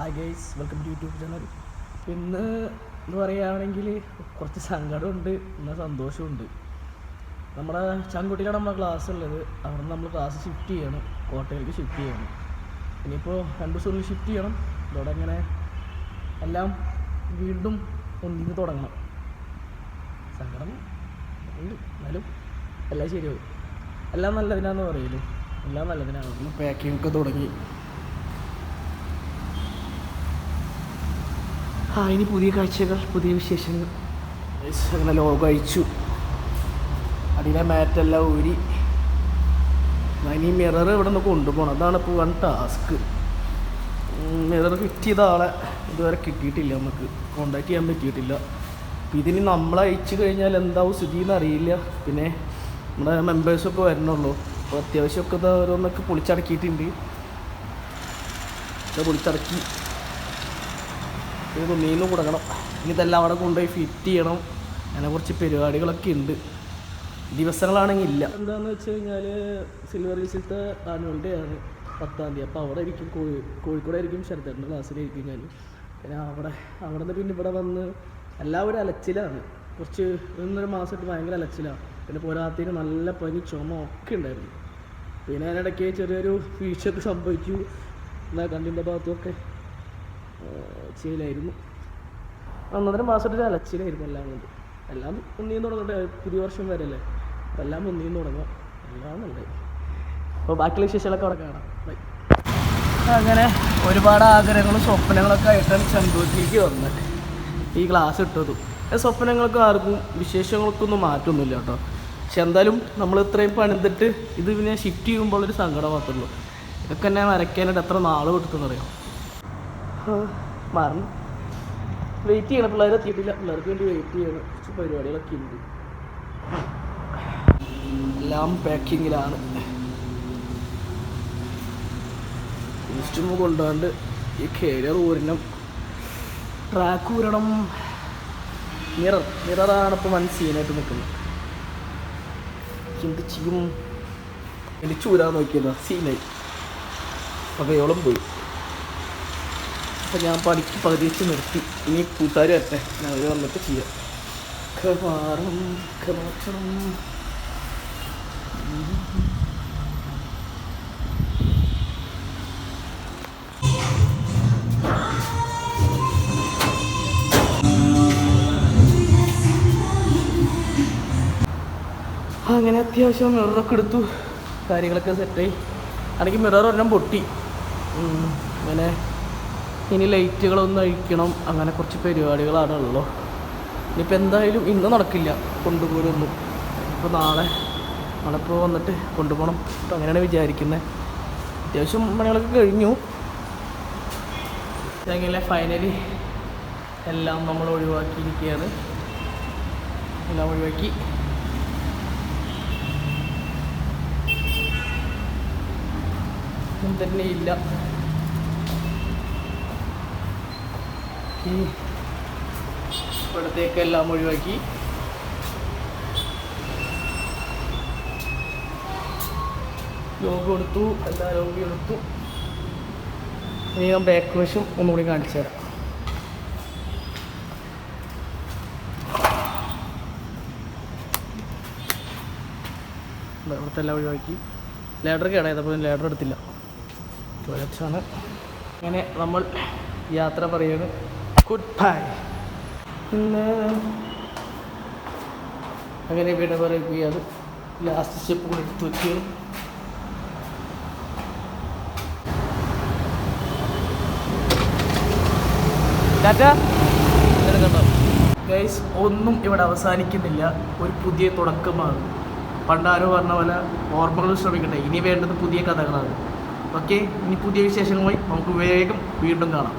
Hi guys welcome to YouTube channel ഇന്ന് എന്ന് പറയുകയാണെങ്കിൽ കുറച്ച് സങ്കടമുണ്ട് എന്നാൽ സന്തോഷമുണ്ട് നമ്മുടെ ചങ്കുട്ടിയിലാണ് നമ്മുടെ ക്ലാസ് ഉള്ളത്. അവിടെ നമ്മൾ ക്ലാസ് ഷിഫ്റ്റ് ചെയ്യണം കോട്ടയിലേക്ക് ഷിഫ്റ്റ് ചെയ്യണം. ഇനിയിപ്പോൾ രണ്ട് ദിവസം ഷിഫ്റ്റ് ചെയ്യണം. ഇതോടെ ഇങ്ങനെ എല്ലാം വീണ്ടും ഒന്നിന് തുടങ്ങണം. സങ്കടം ഉണ്ട് എന്നാലും എല്ലാം ശരിയാവും. എല്ലാം നല്ലതിനാന്ന് പറയില്ലേ എല്ലാം നല്ലതിനാണ്. പാക്കിംഗ് ഒക്കെ തുടങ്ങി. ആ ഇനി പുതിയ കാഴ്ചകൾ പുതിയ വിശേഷങ്ങൾ. അങ്ങനെ ലോകം അയച്ചു അടിയിലെ മാറ്റെല്ലാം ഊരി. ഇനി മിറർ ഇവിടെ നിന്ന് കൊണ്ടുപോകണം അതാണ് ഇപ്പോൾ വൺ ടാസ്ക് മിറർ ഫിറ്റ് ആളെ ഇതുവരെ കിട്ടിയിട്ടില്ല നമുക്ക്. കോണ്ടാക്ട് ചെയ്യാൻ പറ്റിയിട്ടില്ല. അപ്പം ഇതിന് നമ്മൾ അയച്ചു കഴിഞ്ഞാൽ എന്താവും സ്ഥിതി എന്ന് അറിയില്ല. പിന്നെ നമ്മുടെ മെമ്പേഴ്സൊക്കെ വരണുള്ളൂ. അപ്പോൾ അത്യാവശ്യമൊക്കെ ഇത് ഓരോന്നൊക്കെ പൊളിച്ചടക്കിയിട്ടുണ്ട്. പൊളിച്ചടക്കി. ഇത് മീനും കൊടുക്കണം. ഇതെല്ലാം അവിടെ കൊണ്ടുപോയി ഫിറ്റ് ചെയ്യണം. അങ്ങനെ കുറച്ച് പരിപാടികളൊക്കെ ഉണ്ട്. ദിവസങ്ങളാണെങ്കിൽ ഇല്ല. എന്താണെന്ന് വെച്ച് കഴിഞ്ഞാൽ സിൽവർ ഹിൽസിലത്തെ ആനുവൽ ഡേ ആണ് പത്താം തീയതി. അപ്പോൾ അവിടെ ആയിരിക്കും കോഴി കോഴിക്കോടായിരിക്കും ശരത്തേട്ടന്റെ ക്ലാസ്സിലായിരിക്കും ഞാൻ പിന്നെ അവിടെ അവിടെ നിന്ന് പിന്നെ ഇവിടെ വന്ന് എല്ലാവരും അലച്ചിലാണ്. കുറച്ച് ഒന്നൊരു മാസമായിട്ട് ഭയങ്കര അലച്ചിലാണ്. പിന്നെ പോരാത്തിന് നല്ല പനി ചുമ ഒക്കെ ഉണ്ടായിരുന്നു. പിന്നെ അതിനിടയ്ക്ക് ചെറിയൊരു വീഴ്ചയൊക്കെ സംഭവിച്ചു. എന്നാൽ കണ്ണിന്റെ ഭാഗത്തുമൊക്കെ ചെയ്യലായിരുന്നു ഒന്നര മാസമായിട്ട് അലച്ചിലായിരുന്നു എല്ലാം കൊണ്ട് എല്ലാം ഒന്നിയും തുടങ്ങട്ടെ പുതിയ വർഷം വരെ അല്ലേ അപ്പം എല്ലാം ഒന്നിയും തുടങ്ങാം. എല്ലാം നല്ലത്. അപ്പോൾ ബാക്കിയുള്ള വിശേഷങ്ങളൊക്കെ അവിടെ കാണാം. ബൈ അങ്ങനെ ഒരുപാട് ആഗ്രഹങ്ങളും സ്വപ്നങ്ങളൊക്കെ ആയിട്ടാണ് ചന്തൂരിലേക്ക് വന്നത്. ഈ ക്ലാസ് ഇട്ടതും. ആ ആർക്കും ആർക്കും വിശേഷങ്ങൾക്കൊന്നും മാറ്റമൊന്നുമില്ല കേട്ടോ. പക്ഷെ എന്തായാലും നമ്മൾ ഇത്രയും പണിതിട്ട് ഇത് പിന്നെ ഷിഫ്റ്റ് ചെയ്യുമ്പോൾ ഒരു സങ്കടം മാത്രമേ ഉള്ളൂ. ഇതൊക്കെ എന്നെ വരയ്ക്കാനായിട്ട് എത്ര നാൾ കൊടുത്തെന്ന് മറന്നു. വെയിറ്റ് ചെയ്യണം പിള്ളേരെ എത്തിയിട്ടില്ല. പിള്ളേർക്ക് വേണ്ടി വെയിറ്റ് ചെയ്യണം. കുറച്ച് പരിപാടികളൊക്കെ ഉണ്ട്. എല്ലാം പാക്കിങ്ങിലാണ് ഇഷ്ടം കൊണ്ടാണ്ട് ഈ കേരിയർ ഊരണം. ട്രാക്ക് ഊരണം മിറർ മിററാണ് ഇപ്പോൾ വൺ സീനായിട്ട് നിൽക്കുന്നത്. എന്ത് ചെയ്യും? എനിക്ക് ചൂരാൻ നോക്കിയതാ സീനായി അപ്പോൾ എവളും പോയി. അപ്പം ഞാൻ പഠിക്ക് പകുതി നിർത്തി. ഇനി കൂട്ടുകാർ വരട്ടെ. ഞാൻ അവർ വന്നിട്ട് ചെയ്യാം. കവാറും കമാറ്റണം അങ്ങനെ അത്യാവശ്യം മിററൊക്കെ എടുത്തു. കാര്യങ്ങളൊക്കെ സെറ്റായി അല്ലെങ്കിൽ മിറർ ഒരെണ്ണം പൊട്ടി. അങ്ങനെ ഇനി ലൈറ്റുകളൊന്നും അഴിക്കണം അങ്ങനെ കുറച്ച് പരിപാടികളാണ് ഉള്ളു. ഇനിയിപ്പോൾ എന്തായാലും ഇന്ന് നടക്കില്ല. കൊണ്ടുപോരൊന്നും. ഇപ്പോൾ നാളെ നാളെ ഇപ്പോൾ വന്നിട്ട് കൊണ്ടുപോകണം അപ്പോൾ അങ്ങനെയാണ് വിചാരിക്കുന്നത് അത്യാവശ്യം പണികളൊക്കെ കഴിഞ്ഞു. അങ്ങനെ ഫൈനലി എല്ലാം നമ്മൾ ഒഴിവാക്കിയിരിക്കുകയാണ് എല്ലാം ഒഴിവാക്കി. ഒന്നും തന്നെ ഇല്ല. ഇവിടത്തേക്ക് എല്ലാം ഒഴിവാക്കി. ലോഗ് കൊടുത്തു എല്ലാ ലോഗ് എടുത്തു. ഇനി ഞാൻ ബാക്ക് വശം ഒന്നുകൂടി കാണിച്ചു തരാം. ഇവിടുത്തെ എല്ലാം ഒഴിവാക്കി. ലേഡർ കേടായതപ്പോൾ ലേഡർ എടുത്തില്ല. ടോയ്ലറ്റ്സാണ് അങ്ങനെ നമ്മൾ യാത്ര പറയുകയാണ് ഗുഡ് ബൈ പിന്നെ അങ്ങനെ വിട പറയുകയാണ് ലാസ്റ്റ് സ്റ്റെപ്പ് കൂടെ എടുത്ത് കണ്ടോ? ഗൈസ് ഒന്നും ഇവിടെ അവസാനിക്കുന്നില്ല. ഒരു പുതിയ തുടക്കമാണ്. പണ്ടാരോ പറഞ്ഞ പോലെ ഓർമ്മകൾ ശ്രമിക്കട്ടെ. ഇനി വേണ്ടത് പുതിയ കഥകളാണ്. ഓക്കെ ഇനി പുതിയ വിശേഷങ്ങളുമായി നമുക്ക് വേഗം വീണ്ടും കാണാം.